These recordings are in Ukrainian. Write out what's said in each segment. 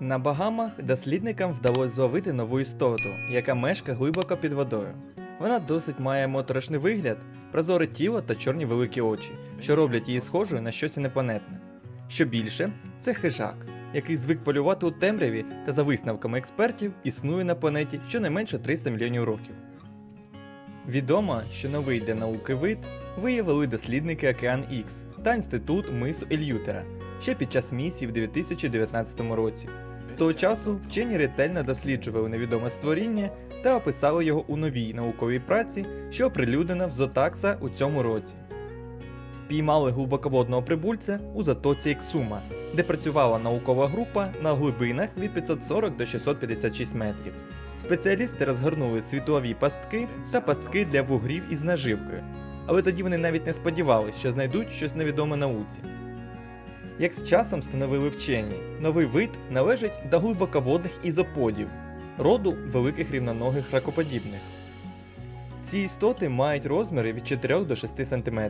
На Багамах дослідникам вдалося зловити нову істоту, яка мешкає глибоко під водою. Вона досить має моторошний вигляд, прозоре тіло та чорні великі очі, що роблять її схожою на щось інопланетне. Що більше, це хижак, який звик полювати у темряві та за висновками експертів існує на планеті щонайменше 300 мільйонів років. Відомо, що новий для науки вид виявили дослідники Океан Ікс та інститут мису Ельютера ще під час місії в 2019 році. З того часу вчені ретельно досліджували невідоме створіння та описали його у новій науковій праці, що оприлюднена в Зотакса у цьому році. Спіймали глибоководного прибульця у затоці Ексума, де працювала наукова група на глибинах від 540 до 656 метрів. Спеціалісти розгорнули світлові пастки та пастки для вугрів із наживкою, але тоді вони навіть не сподівалися, що знайдуть щось невідоме науці. Як з часом встановили вчені, новий вид належить до глибоководних ізоподів, роду великих рівноногих ракоподібних. Ці істоти мають розміри від 4 до 6 см,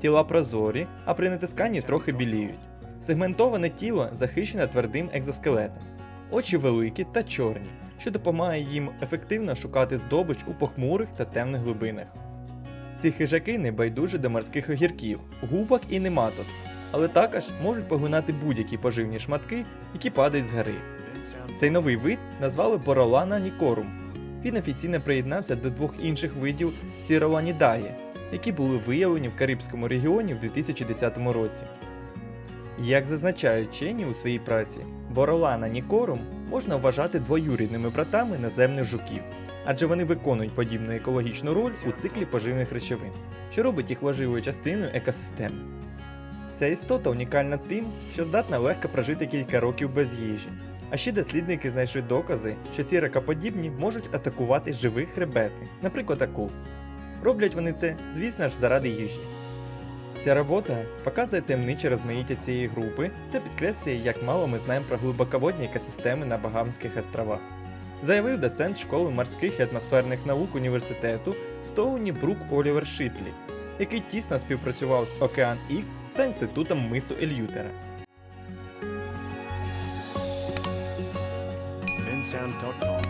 тіла прозорі, а при натисканні трохи біліють. Сегментоване тіло захищене твердим екзоскелетом, очі великі та чорні, що допомагає їм ефективно шукати здобич у похмурих та темних глибинах. Ці хижаки не байдужі до морських огірків, губок і нематок, але також можуть поглинати будь-які поживні шматки, які падають з гори. Цей новий вид назвали Боролана нікорум. Він офіційно приєднався до двох інших видів Ціроланідає, які були виявлені в Карибському регіоні в 2010 році. Як зазначають вчені у своїй праці, Боролана нікорум можна вважати двоюрідними братами наземних жуків, адже вони виконують подібну екологічну роль у циклі поживних речовин, що робить їх важливою частиною екосистеми. Ця істота унікальна тим, що здатна легко прожити кілька років без їжі. А ще дослідники знайшли докази, що ці ракоподібні можуть атакувати живих хребетних, наприклад, акул. Роблять вони це, звісно ж, заради їжі. Ця робота показує темниче розмаїття цієї групи та підкреслює, як мало ми знаємо про глибоководні екосистеми на Багамських островах. Заявив доцент школи морських і атмосферних наук університету Стоуні Брук Олівер Шиплі, який тісно співпрацював з Океан Ікс та інститутом мису Ельютера. Bensound.com.